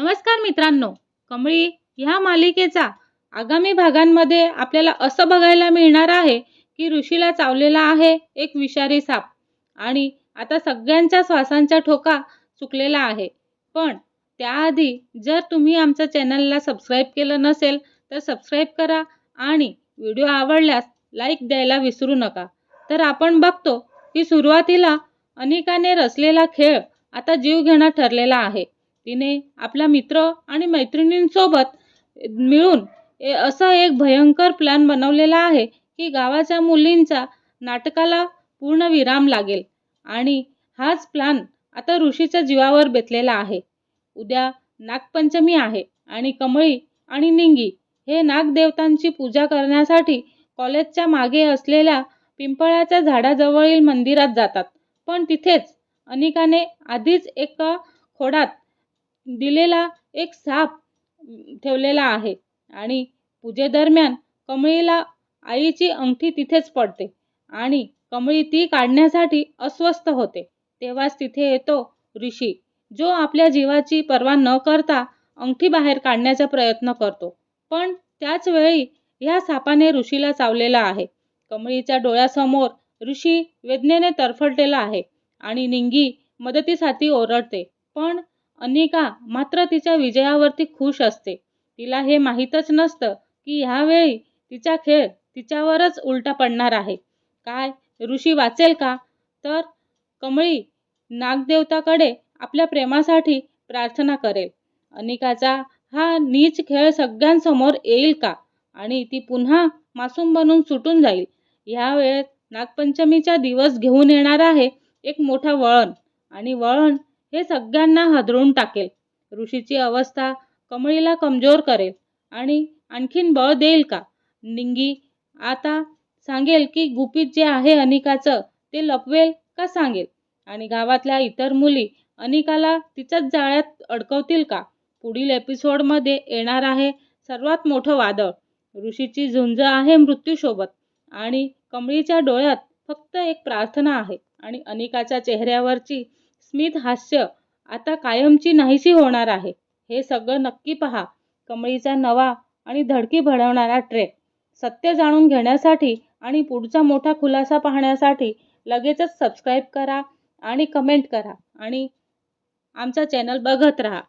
नमस्कार मित्रांनो. कमळी ह्या मालिकेचा आगामी भागांमध्ये आपल्याला असं बघायला मिळणार आहे की ऋषीला चावलेला आहे एक विषारी साप आणि आता सगळ्यांच्या श्वासांचा ठोका चुकलेला आहे. पण त्याआधी जर तुम्ही आमच्या चॅनलला सबस्क्राईब केलं नसेल तर सबस्क्राईब करा आणि व्हिडिओ आवडल्यास लाईक द्यायला विसरू नका. तर आपण बघतो की सुरुवातीला अनेकाने रचलेला खेळ आता जीव घेणं ठरलेला आहे. तिने आपला मित्र आणि मैत्रिणींसोबत मिळून ए- असा एक भयंकर प्लॅन बनवलेला आहे की गावाच्या मुलींचा नाटकाला पूर्ण विराम लागेल. आणि हाच प्लॅन आता ऋषीच्या जीवावर बेतलेला आहे. उद्या नागपंचमी आहे आणि कमळी आणि निंगी हे नागदेवतांची पूजा करण्यासाठी कॉलेजच्या मागे असलेल्या पिंपळाच्या झाडाजवळील मंदिरात जातात. पण तिथेच अनिकाने आधीच एका खोडात दिलेला एक साप ठेवलेला आहे आणि पूजेदरम्यान कमळीला आईची अंगठी तिथेच पडते आणि कमळी ती काढण्यासाठी अस्वस्थ होते. तेव्हाच तिथे येतो ऋषी जो आपल्या जीवाची पर्वा न करता अंगठी बाहेर काढण्याचा प्रयत्न करतो. पण त्याच वेळी ह्या सापाने ऋषीला चावलेला आहे. कमळीच्या डोळ्यासमोर ऋषी वेदनेने तरफडलेला आहे आणि निंगी मदतीसाठी ओरडते. पण अनिका मात्र तिच्या विजयावरती खुश असते. तिला हे माहीतच नसतं की ह्यावेळी तिचा खेळ तिच्यावरच उलटा पडणार आहे. काय ऋषी वाचेल का? तर कमळी नागदेवताकडे आपल्या प्रेमासाठी प्रार्थना करेल. अनिकाचा हा नीच खेळ सगळ्यांसमोर येईल का? आणि ती पुन्हा मासूम बनून सुटून जाईल. ह्या वेळेत नागपंचमीचा दिवस घेऊन येणार आहे एक मोठा वळण. आणि वळण हे सगळ्यांना हदरून टाकेल. ऋषीची अवस्था कमळीला कमजोर करेल. आणि आणखीन बळ देईल का? निंगी आता सांगेल की गुपित जे आहे अनिकाचं ते लपवेल का सांगेल? आणि गावातल्या इतर मुली अनिकाला तिच्याच जाळ्यात अडकवतील का? पुढील एपिसोडमध्ये येणार आहे सर्वात मोठं वादळ. ऋषीची झुंज आहे मृत्यूसोबत. आणि कमळीच्या डोळ्यात फक्त एक प्रार्थना आहे. आणि अनिकाच्या चेहऱ्यावरची स्मित हास्य आता कायमची नाहीशी होणार आहे. हे सगळं नक्की पहा. कमळीचा नवा आणि धडकी भरवणारा ट्रेक. सत्य जाणून घेण्यासाठी आणि पुढचा मोठा खुलासा पाहण्यासाठी लगेचच सबस्क्राईब करा आणि कमेंट करा. आणि आमचा चॅनल बघत राहा.